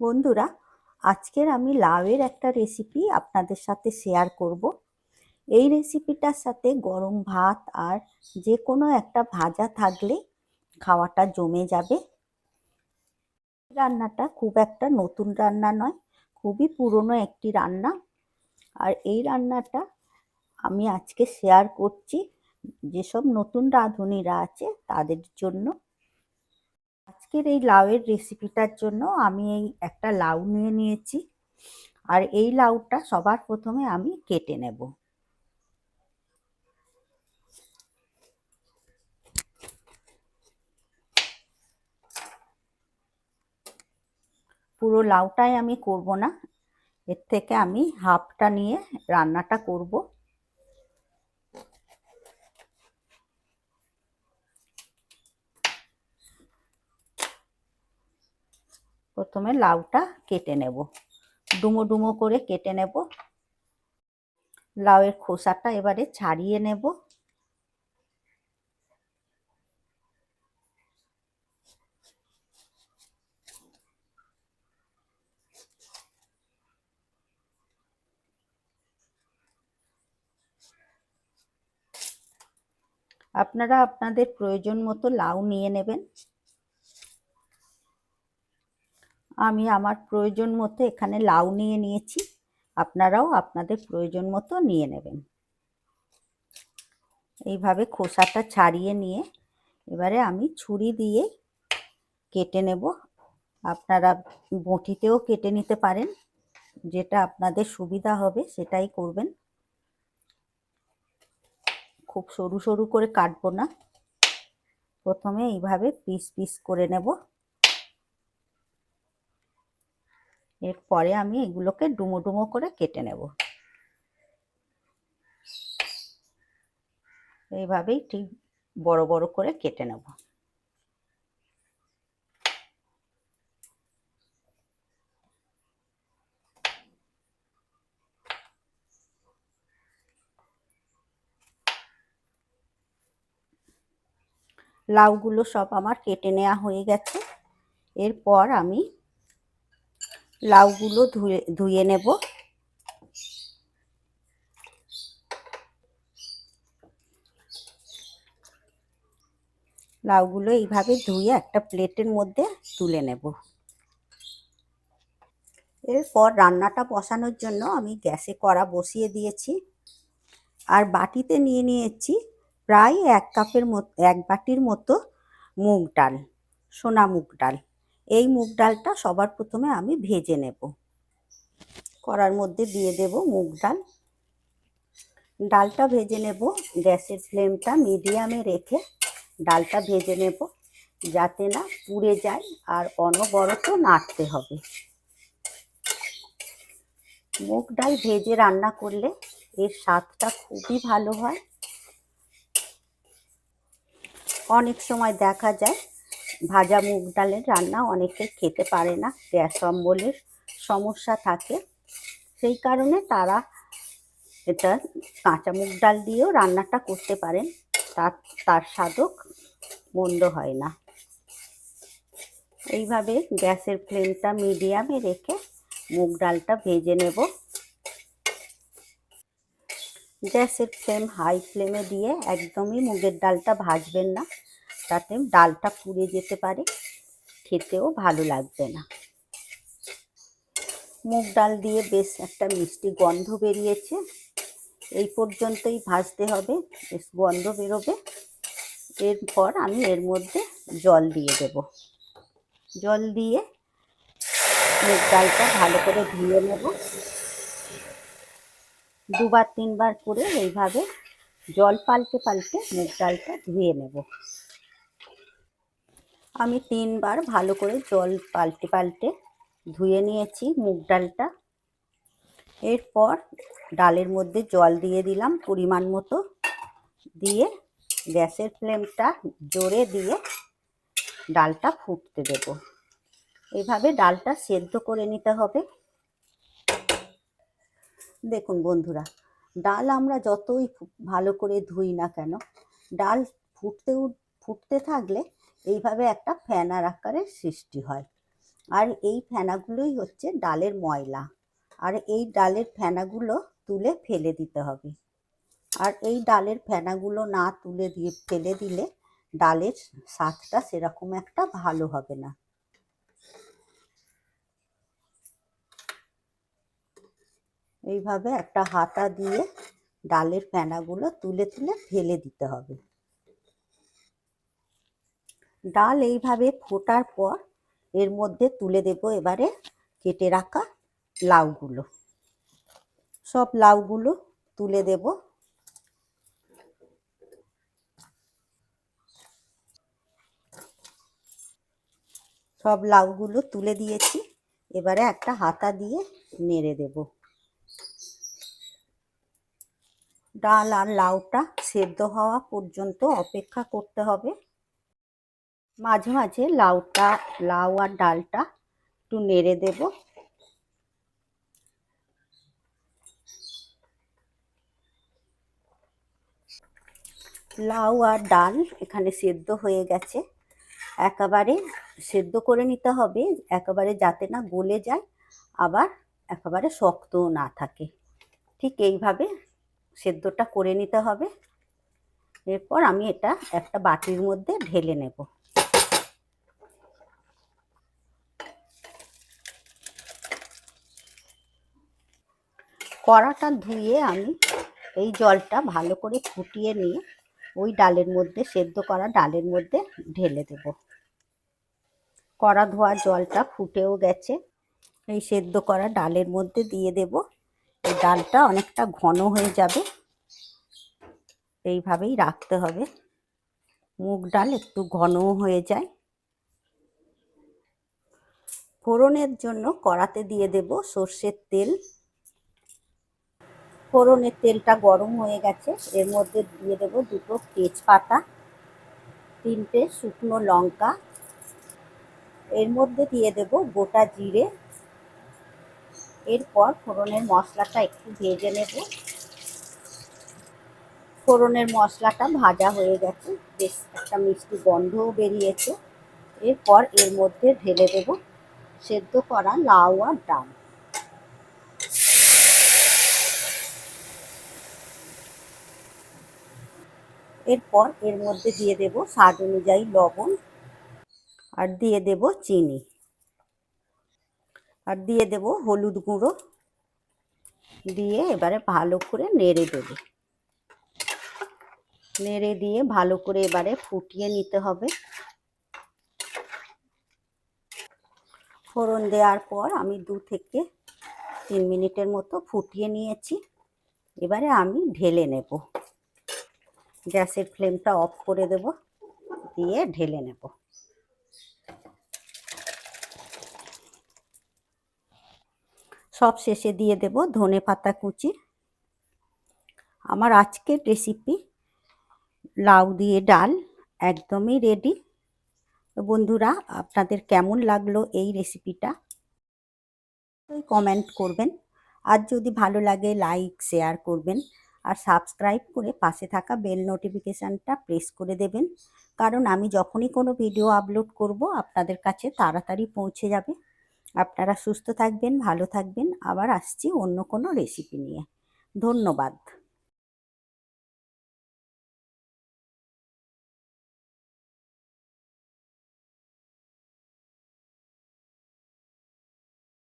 বন্ধুরা, আজকের আমি লাউয়ের একটা রেসিপি আপনাদের সাথে শেয়ার করব। এই রেসিপিটার সাথে গরম ভাত আর যে কোনো একটা ভাজা থাকলে খাওয়াটা জমে যাবে। রান্নাটা খুব একটা নতুন রান্না নয়, খুবই পুরনো একটি রান্না। আর এই রান্নাটা আমি আজকে শেয়ার করছি, যেসব নতুন রাঁধুনিরা আছে তাদের জন্য। আজকের এই লাউয়ের রেসিপিটার জন্য আমি এই একটা লাউ নিয়ে নিয়েছি। আর এই লাউটা সবার প্রথমে আমি কেটে নেব। পুরো লাউটাই আমি করব না। এর থেকে আমি হাফটা নিয়ে রান্নাটা করব। প্রথমে লাউটা কেটে নেব। ডুমো ডুমো করে কেটে নেব। লাউয়ের খোসাটা এবারে ছাড়িয়ে নেব। আপনারা আপনাদের প্রয়োজন মতো লাউ নিয়ে নেবেন। আমি আমার প্রয়োজন মতো এখানে লাউ নিয়ে নিয়েছি। আপনারাও আপনাদের প্রয়োজন মতো নিয়ে নেবেন। এইভাবে খোসাটা ছাড়িয়ে নিয়ে এবারে আমি ছুরি দিয়ে কেটে নেব। আপনারা বটিতেও কেটে নিতে পারেন। যেটা আপনাদের সুবিধা হবে সেটাই করবেন। খুব সরু সরু করে কাটবো না। প্রথমে এইভাবে পিস পিস করে নেব। এরপরে আমি এগুলোকে ডুমো ডুমো করে কেটে নেব। এইভাবেই ঠিক বড় বড় করে কেটে নেব। লাউগুলো সব আমার কেটে নেওয়া হয়ে গেছে। এরপর আমি লাউগুলো ধুয়ে ধুয়ে নেব। লাউগুলো এইভাবে ধুয়ে একটা প্লেটের মধ্যে তুলে নেব। এরপর রান্নাটা বসানোর জন্য আমি গ্যাসে কড়া বসিয়ে দিয়েছি। আর বাটিতে নিয়ে নিয়েছি প্রায় এক কাপের মতো, এক বাটির মতো মুগ ডাল, সোনা মুগ ডাল। এই মুগ ডালটা সবার প্রথমে আমি ভেজে নেব। কড়ার মধ্যে দিয়ে দেব মুগ ডাল। ডালটা ভেজে নেব, গ্যাসের ফ্লেমটা মিডিয়ামে রেখে ডালটা ভেজে নেব, যাতে না পুড়ে যায় আর অনবরত নাড়তে হবে। মুগ ডাল ভেজে রান্না করলে এর স্বাদটা খুবই ভালো হয়। অনেক সময় দেখা যায় ভাজা মুগ ডালের রান্না অনেকে খেতে পারে না গ্যাস অম্বলের সমস্যা থাকে। সেই কারণে তারা এটা কাঁচা মুগ ডাল দিয়েও রান্নাটা করতে পারেন। তার তার স্বাদক মন্দ হয় না। এইভাবে গ্যাসের ফ্লেমটা মিডিয়ামে রেখে মুগ ডালটা ভেজে নেব। গ্যাসের ফ্লেম হাই ফ্লেমে দিয়ে একদমই মুগের ডালটা ভাজবেন না। তাতে ডালটা পুড়ে যেতে পারে, খেতেও ভালো লাগবে না। মুগ ডাল দিয়ে বেশ একটা মিষ্টি গন্ধ বেরিয়েছে। এই পর্যন্তই ভাজতে হবে, বেশ গন্ধ বেরোবে। এরপর আমি এর মধ্যে জল দিয়ে দেব। জল দিয়ে মুগ ডালটা ভালো করে ধুয়ে নেব। দুবার তিনবার করে এইভাবে জল পাল্টে পাল্টে মুগ ডালটা ধুয়ে নেব। আমি তিনবার ভালো করে জল পাল্টে পাল্টে ধুয়ে নিয়েছি মুগ ডালটা। এরপর ডালের মধ্যে জল দিয়ে দিলাম পরিমাণ মতো। দিয়ে গ্যাসের ফ্লেমটা জোরে দিয়ে ডালটা ফুটতে দেব। এভাবে ডালটা সেদ্ধ করে নিতে হবে। দেখুন বন্ধুরা, ডাল আমরা যতই ভালো করে ধুই না কেন, ডাল ফুটতে ফুটতে থাকলে এইভাবে একটা ফ্যানার আকারের সৃষ্টি হয়। আর এই ফেনাগুলোই হচ্ছে ডালের ময়লা। আর এই ডালের ফেনাগুলো তুলে ফেলে দিতে হবে। আর এই ডালের ফেনাগুলো না তুলে দিয়ে ফেলে দিলে ডালের স্বাদটা সেরকম একটা ভালো হবে না। এইভাবে একটা হাতা দিয়ে ডালের ফেনাগুলো তুলে তুলে ফেলে দিতে হবে। ডাল এইভাবে ফোটার পর এর মধ্যে তুলে দেব এবারে কেটে রাখা লাউগুলো। সব লাউগুলো তুলে দেব। সব লাউগুলো তুলে দিয়েছি। এবারে একটা হাতা দিয়ে নেড়ে দেব। ডাল আর লাউটা সেদ্ধ হওয়া পর্যন্ত অপেক্ষা করতে হবে। মাঝে মাঝে লাউটা, লাউ আর ডালটা একটু নেড়ে দেব। লাউ আর ডাল এখানে সেদ্ধ হয়ে গেছে। একেবারে সেদ্ধ করে নিতে হবে, একেবারে যাতে না গলে যায়, আবার একেবারে শক্তও না থাকে। ঠিক এইভাবে সেদ্ধটা করে নিতে হবে। এরপর আমি এটা একটা বাটির মধ্যে ঢেলে নেব। কড়াটা ধুয়ে আমি এই জলটা ভালো করে ফুটিয়ে নিয়ে ওই ডালের মধ্যে, সেদ্ধ করা ডালের মধ্যে ঢেলে দেব। কড়া ধোয়া জলটা ফুটেও গেছে। এই সেদ্ধ করা ডালের মধ্যে দিয়ে দেব। এই ডালটা অনেকটা ঘন হয়ে যাবে। এইভাবেই রাখতে হবে। মুগ ডাল একটু ঘনও হয়ে যায়। ফোড়নের জন্য কড়াতে দিয়ে দেব সর্ষের তেল। ফোড়নের তেলটা গরম হয়ে গেছে। এর মধ্যে দিয়ে দেব দুটো তেজপাতা, তিনটে শুকনো লঙ্কা। এর মধ্যে দিয়ে দেব গোটা জিরে। এরপর ফোড়নের মশলাটা একটু ভেজে নেব। ফোড়নের মশলাটা ভাজা হয়ে গেছে। বেশ একটা মিষ্টি গন্ধও বেরিয়েছে। এরপর এর মধ্যে ঢেলে দেব সেদ্ধ করা লাউ আর ডাল। এরপর এর মধ্যে দিয়ে দেব স্বাদ অনুযায়ী লবণ আর দিয়ে দেব চিনি। আর দিয়ে দেব হলুদ গুঁড়ো। দিয়ে এবারে ভালো করে নেড়ে দেব। নেড়ে দিয়ে ভালো করে এবারে ফুটিয়ে নিতে হবে। ফোড়ন দেওয়ার পর আমি দু থেকে তিন মিনিটের মতো ফুটিয়ে নিয়েছি। এবারে আমি ঢেলে নেব। গ্যাসের ফ্লেমটা অফ করে দেব, দিয়ে ঢেলে নেব। সব শেষে দিয়ে দেব ধনে পাতা কুচি। আমার আজকের রেসিপি লাউ দিয়ে ডাল, একদমই রেডি বন্ধুরা, আপনাদের কেমন লাগল এই রেসিপিটা? কমেন্ট করবেন। আর যদি ভালো লাগে লাইক শেয়ার করবেন। আর সাবস্ক্রাইব করে পাশে থাকা বেল নোটিফিকেশানটা প্রেস করে দেবেন। কারণ আমি যখনই কোনো ভিডিও আপলোড করব, আপনাদের কাছে তাড়াতাড়ি পৌঁছে যাবে। আপনারা সুস্থ থাকবেন, ভালো থাকবেন। আবার আসছি অন্য কোনো রেসিপি নিয়ে। ধন্যবাদ।